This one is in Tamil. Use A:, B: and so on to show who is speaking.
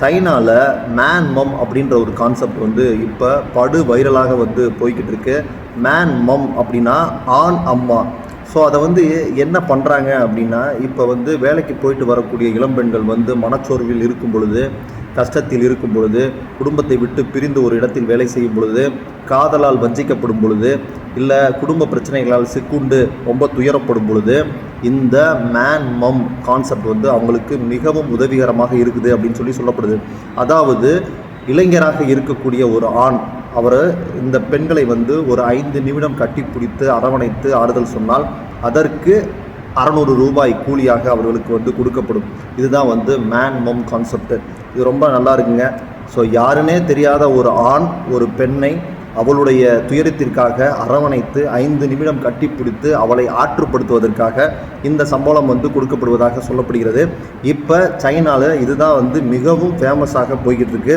A: சைனாவில் மேன் மம் அப்படின்ற ஒரு கான்செப்ட் வந்து இப்போ படு வைரலாக வந்து போய்கிட்டு இருக்கு. மேன் மம் அப்படின்னா ஆண் அம்மா. ஸோ அதை வந்து என்ன பண்ணுறாங்க அப்படின்னா இப்போ வந்து வேலைக்கு போயிட்டு வரக்கூடிய இளம்பெண்கள் வந்து மனச்சோர்வில் இருக்கும் பொழுது கஷ்டத்தில் இருக்கும் பொழுது குடும்பத்தை விட்டு பிரிந்து ஒரு இடத்தில் வேலை செய்யும் பொழுது காதலால் வஞ்சிக்கப்படும் பொழுது இல்லை குடும்ப பிரச்சனைகளால் சிக்குண்டு ரொம்ப துயரப்படும் பொழுது இந்த மேன் மம் கான்செப்ட் வந்து அவங்களுக்கு மிகவும் உதவிகரமாக இருக்குது அப்படின்னு சொல்லி சொல்லப்படுது. அதாவது இளைஞராக இருக்கக்கூடிய ஒரு ஆண் அவர் இந்த பெண்களை வந்து ஒரு ஐந்து நிமிடம் கட்டி பிடித்து அரவணைத்து ஆறுதல் சொன்னால் அதற்கு அறநூறு ரூபாய் கூலியாக அவர்களுக்கு வந்து கொடுக்கப்படும். இதுதான் வந்து மேன் மம் கான்செப்ட் இது ரொம்ப நல்லா இருக்குங்க. ஸோ யாருன்னே தெரியாத ஒரு ஆண் ஒரு பெண்ணை அவளுடைய துயரத்திற்காக அரவணைத்து ஐந்து நிமிடம் கட்டிப்பிடித்து அவளை ஆற்றுப்படுத்துவதற்காக இந்த சம்பளம் வந்து கொடுக்கப்படுவதாக சொல்லப்படுகிறது. இப்போ சைனாவில் இதுதான் வந்து மிகவும் ஃபேமஸாக போய்கிட்டு இருக்கு.